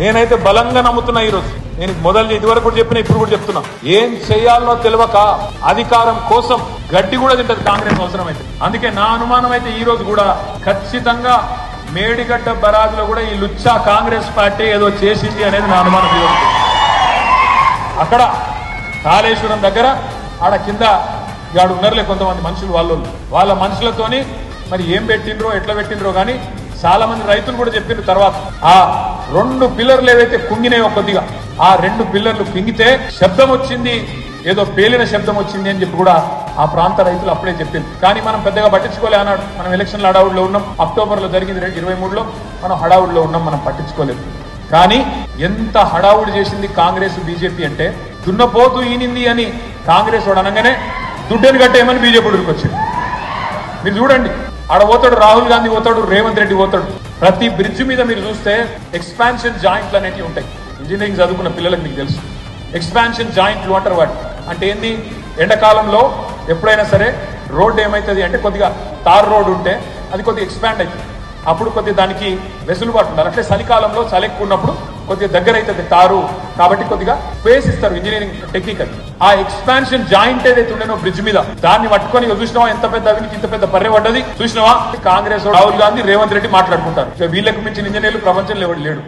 నేనైతే బలంగా నమ్ముతున్నా ఈరోజు నేను మొదలు ఇదివరకు కూడా చెప్పిన ఇప్పుడు కూడా చెప్తున్నా. ఏం చేయాలనో తెలియక అధికారం కోసం గడ్డి కూడా తింటది కాంగ్రెస్ అవసరమైతే. అందుకే నా అనుమానం అయితే ఈ రోజు కూడా ఖచ్చితంగా మేడిగడ్డ బరాజులో కూడా ఈ లుచ్చా కాంగ్రెస్ పార్టీ ఏదో చేసింది అనేది నా అనుమానం ఈ అక్కడ కాళేశ్వరం దగ్గర ఆడ కింద ఆడ ఉన్నారులే కొంతమంది మనుషులు వాళ్ళు వాళ్ళ మనుషులతోని మరి ఏం పెట్టిండ్రో ఎట్లా పెట్టిండ్రో కానీ చాలా మంది రైతులు కూడా చెప్పిన తర్వాత ఆ రెండు పిల్లర్లు ఏవైతే కుంగినాయో కొద్దిగా ఆ రెండు పిల్లర్లు కుంగితే శబ్దం వచ్చింది ఏదో పేలిన శబ్దం వచ్చింది అని చెప్పి కూడా ఆ ప్రాంత రైతులు అప్పుడే చెప్పింది కానీ మనం పెద్దగా పట్టించుకోలే అన్నాడు మనం ఎలక్షన్ల హడావుడిలో ఉన్నాం. అక్టోబర్లో జరిగింది రెండు- ఇరవై మూడులో. మనం హడావుడిలో ఉన్నాం మనం పట్టించుకోలేదు. కానీ ఎంత హడావుడి చేసింది కాంగ్రెస్ బీజేపీ అంటే దున్నపోతూ ఈనింది అని కాంగ్రెస్ వాడు అనగానే దుడ్డని కట్టేయమని బీజేపీ వచ్చింది మీరు చూడండి ఆడ పోతాడు రాహుల్ గాంధీ పోతాడు రేవంత్ రెడ్డి పోతాడు. ప్రతి బ్రిడ్జ్ మీద మీరు చూస్తే ఎక్స్పాన్షన్ జాయింట్లు అనేటివి ఉంటాయి. ఇంజనీరింగ్ చదువుకున్న పిల్లలకు మీకు తెలుసు. ఎక్స్పాన్షన్ జాయింట్లు అంటారు వాటి అంటే ఏంది? ఎండాకాలంలో ఎప్పుడైనా సరే రోడ్డు ఏమవుతుంది అంటే కొద్దిగా తార్ రోడ్ ఉంటే అది కొద్దిగా ఎక్స్పాండ్ అవుతుంది అప్పుడు కొద్దిగా దానికి వెసులుబాటు ఉండాలి. అట్లే చలికాలంలో చలి ఎక్కువ ఉన్నప్పుడు కొద్దిగా దగ్గర అవుతుంది తారు కాబట్టి కొద్దిగా స్పేస్ ఇస్తారు ఇంజనీరింగ్ టెక్నికల్. ఆ ఎక్స్పాన్షన్ జాయింట్ ఏదైతే ఉండేనో బ్రిడ్జ్ మీద. దాన్ని పట్టుకొని చూసినావా ఎంత పెద్ద అవినీతి ఇంత పెద్ద పర్రె పడ్డది? చూసినావా? కాంగ్రెస్ రాహుల్ గాంధీ రేవంత్ రెడ్డి మాట్లాడుకుంటారు. వీళ్ళకి మించిన ఇంజనీర్లు ప్రపంచంలో ఎవడు లేడు.